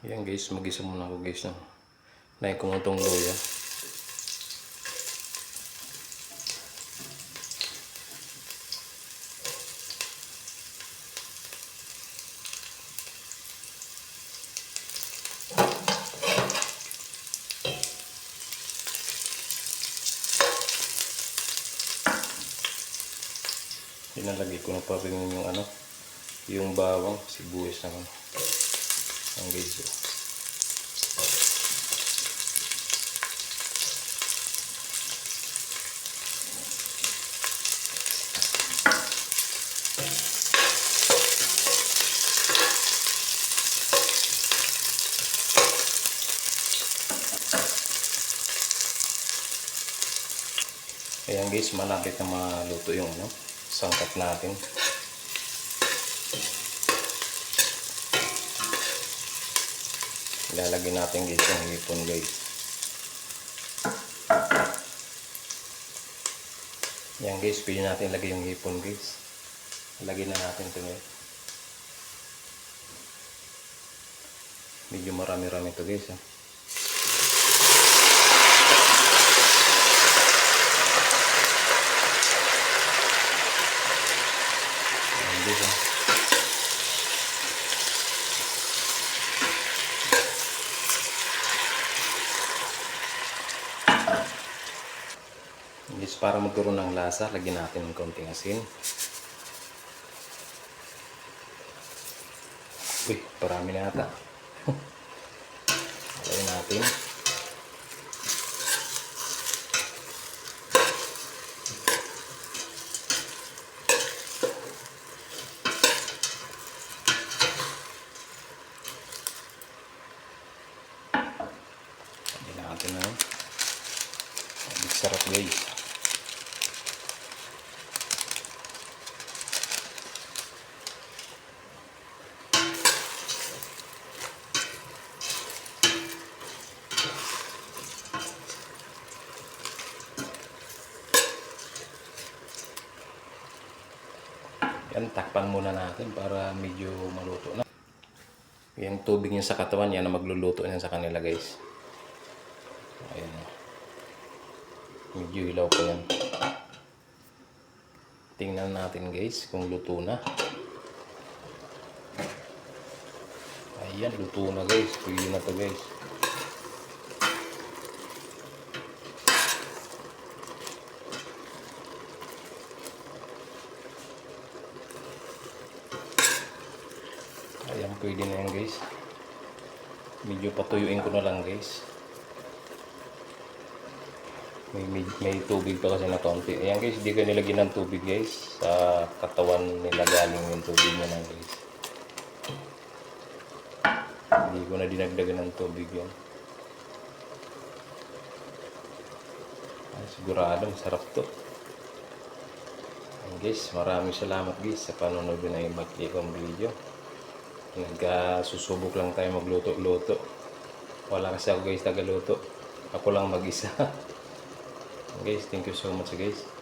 Ayan guys, mag-isa muna ako guys. Ko muna itong luya. Pinalagay ko na pa rin yung ano, yung bawang, sibuyas na ano. Ang oh. Ayan guys, malapit na maluto yung ano, sangkap natin. Ilalagay natin guys yung hipon guys. Yan guys, pwede natin ilagay yung hipon guys. Lagay na natin ito guys. Medyo marami-rami ito guys. ah. Ayan guys. ah. Guys, para magkaroon ng lasa, lagyan natin ng konting asin. Uy, parami na ata. Lagyan natin. Lagyan natin na. Ang sarap guys. Yan, takpan muna natin para medyo maluto na. Yung tubig niya sa katawan, yan na magluluto niya sa kanila guys. Ayan. Medyo hilaw pa yan. Tingnan natin guys kung luto na. Ayan, luto na guys. Pwede na to guys. Ayan, pwede na yan guys. Medyo patuyuin ko na lang guys. May, may, may tubig pa kasi na konti. Ayan guys, hindi ko nilagyan ng tubig guys. Sa katawan nila galing yung tubig na lang guys. Hindi ko na dinagdagan ng tubig yan. Ay, sigurado, sarap to. Ayan guys, maraming salamat guys sa panonood na yung magkikong video. Nagkasusubok lang tayo magluto-luto. Wala kasi ako guys tagaluto. Ako lang mag-isa. guys, thank you so much guys.